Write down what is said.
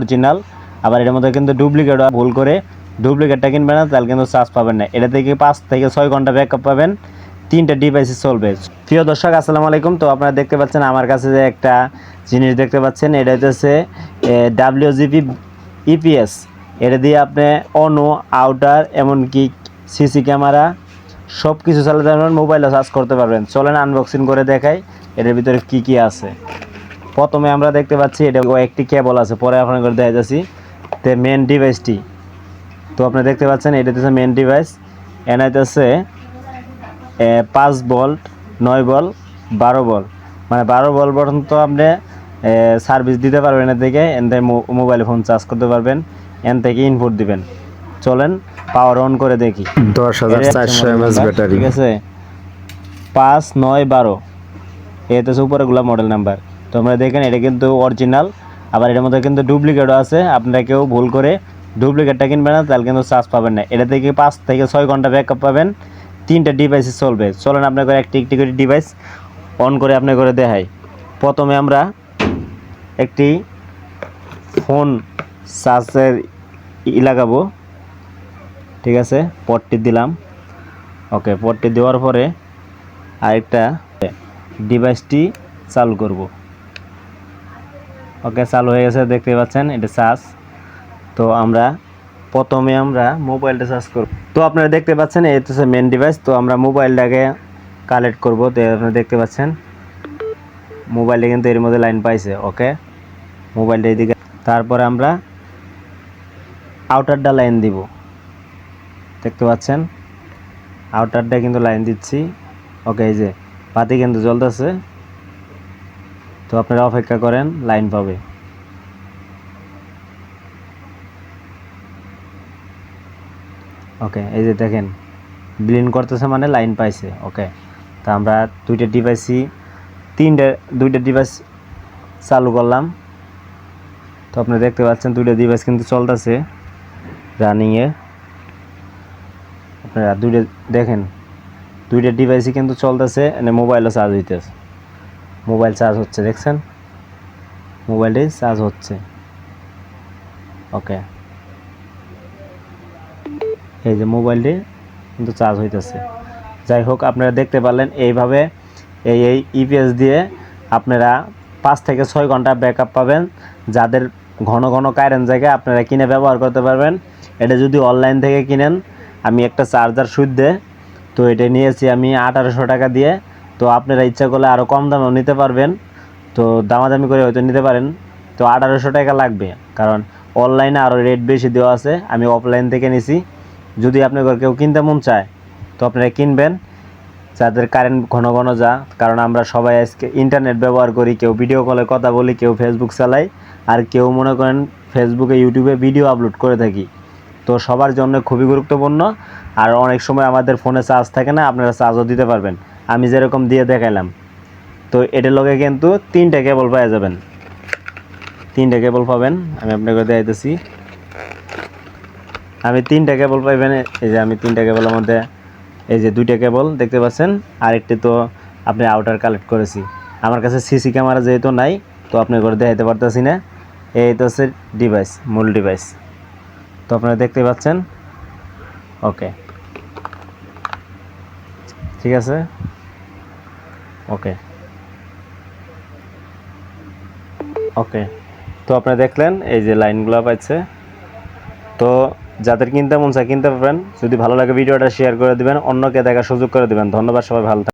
Original, আবার এটার মধ্যে কিন্তু ডুপ্লিকেট ভুল করে ডুপ্লিকেটটা কিনবেন না, তাহলে কিন্তু চার্জ পাবেন না। এটা থেকে পাঁচ থেকে ছয় ঘণ্টা ব্যাকআপ পাবেন, তিনটা ডিভাইসে চলবে। প্রিয় দর্শক, আসসালামু আলাইকুম। তো আপনারা দেখতে পাচ্ছেন আমার কাছে যে একটা জিনিস দেখতে পাচ্ছেন, এটা হচ্ছে ডাব্লিউজিপি ইপিএস এটা দিয়ে আপনি অনো আউটার এমনকি সিসি ক্যামেরা সব কিছু চালাতে পারবেন মোবাইলে চার্জ করতে পারবেন। চলেন আনবক্সিং করে দেখাই, এটার ভিতরে কি কি আছে। প্রথমে আমরা দেখতে পাচ্ছি এটা একটি কেবল আছে পরে আপনার করে দেখা যাচ্ছি। তে মেন ডিভাইসটি তো আপনি দেখতে পাচ্ছেন এটা হচ্ছে মেন ডিভাইস এনাইতে আছে পাঁচ বল্ট নয় বল বারো বল মানে বারো বল পর্যন্ত আপনি সার্ভিস দিতে পারবেন এর থেকে এন থেকে মোবাইল ফোন চার্জ করতে পারবেন এন থেকে ইনপুট দিবেন। চলেন পাওয়ার অন করে দেখি। দশ হাজার চারশো এমএস ব্যাটারি। ঠিক আছে? পাঁচ নয় বারো। এতে হচ্ছে উপরেগুলো মডেল নাম্বার তো আমরা দেখেন, এটা কিন্তু অরিজিনাল আবার এটার মধ্যে কিন্তু ডুপ্লিকেটও আছে। আপনারা কেউ ভুল করে ডুপ্লিকেটটা কিনবেন না, তাহলে কিন্তু চার্জ পাবেন না। এটা থেকে পাঁচ থেকে ছয় ঘণ্টা ব্যাকআপ পাবেন। তিনটা ডিভাইসে চলবে। চলেন, আপনার করে একটি একটি করে ডিভাইস অন করে আপনার করে দেখাই। প্রথমে আমরা একটি ফোন চার্জের ই লাগাবো। ঠিক আছে পটটি দিলাম। ওকে পটটি দেওয়ার পরে আরেকটা ডিভাইসটি চালু করব। ওকে চালু হয়ে গেছে দেখতে পাচ্ছেন, এটা চার্জ তো আমরা প্রথমে আমরা মোবাইলটা চার্জ করব। তো আপনারা দেখতে পাচ্ছেন, এই হচ্ছে মেন ডিভাইস তো আমরা মোবাইলটাকে কালেক্ট করব। তো আপনারা দেখতে পাচ্ছেন মোবাইলটা কিন্তু এর মধ্যে লাইন পাইছে ওকে মোবাইলটা এদিকে তারপরে আমরা আউটারটা লাইন দিব। দেখতে পাচ্ছেন আউটারটা কিন্তু লাইন দিচ্ছি। ওকে এই যে, বাতি কিন্তু জ্বলতেছে। তো আপনারা অপেক্ষা করেন, লাইন পাবে। ওকে, এই যে দেখেন, ব্লিন করতেছে মানে লাইন পাইছে, ওকে। তা আমরা দুইটা ডিভাইসই তিনটে, দুইটা ডিভাইস চালু করলাম। তো আপনি দেখতে পাচ্ছেন দুইটা ডিভাইস কিন্তু চলতেছে রানিংয়ে আপনারা দুইটা, দেখেন, দুইটা ডিভাইসই কিন্তু চলতেছে মানে মোবাইলও চার্জ হইতেছে। মোবাইল চার্জ হচ্ছে, দেখছেন? মোবাইলটাই চার্জ হচ্ছে। ওকে। এই যে মোবাইলটি কিন্তু চার্জ হইতেছে। যাই হোক, আপনারা দেখতে পারলেন, এইভাবে এই এই ইপিএস দিয়ে আপনারা পাঁচ থেকে ছয় ঘণ্টা ব্যাকআপ পাবেন। যাদের ঘন ঘন কারেন্ট জায়গায় আপনারা কিনে ব্যবহার করতে পারবেন। এটা যদি অনলাইন থেকে কিনেন, আমি একটা চার্জার সুদ্ধে তো এটা নিয়েছি আমি আঠারোশো টাকা দিয়ে। তো আপনারা ইচ্ছা করলে আরও কম দামেও নিতে পারবেন। তো দামাদামি করে হয়তো নিতে পারেন। তো আঠারোশো টাকা লাগবে। কারণ অনলাইনে আরও রেট বেশি দেওয়া আছে। আমি অফলাইন থেকে নিছি। যদি আপনার কেউ কিনতে মন চায়, তো আপনারা কিনবেন। যাদের কারেন্ট ঘন ঘন যা, কারণ আমরা সবাই আজকে ইন্টারনেট ব্যবহার করি, কেউ ভিডিও কলে কথা বলি, কেউ ফেসবুক চালাই আর কেউ মনে করেন ফেসবুকে ইউটিউবে ভিডিও আপলোড করে থাকি। তো সবার জন্য খুবই গুরুত্বপূর্ণ। আর অনেক সময় আমাদের ফোনে চার্জ থাকে না, আপনারা চার্জও দিতে পারবেন। আমি যেরকম দিয়ে দেখাইলাম। তো এটার লগে কিন্তু তিনটা কেবল পাওয়া যাবেন। তিনটা কেবল পাবেন, আমি আপনাকে দেখাইতেছি। আমি তিনটা কেবল পাইবেন, এই যে আমি তিনটা কেবলের মধ্যে, এই যে দুইটা কেবল দেখতে পাচ্ছেন, আরেকটি তো আপনি আউটার কালেক্ট করেছি। আমার কাছে সিসি ক্যামেরা যেহেতু নাই, তো আপনি করে দেখাইতে পারতেছি না। এই তো হচ্ছে ডিভাইস মূল ডিভাইস তো আপনারা দেখতে পাচ্ছেন? ওকে ঠিক আছে? ওকে। ওকে। তো আপনি দেখলেন, এই যে লাইনগুলো পাইছে। তো যাদের কিনতে মন চায় কিনতে পারবেন। যদি ভালো লাগে ভিডিওটা শেয়ার করে দিবেন, অন্যকে দেখার সুযোগ করে দিবেন। ধন্যবাদ, সবাই ভালো।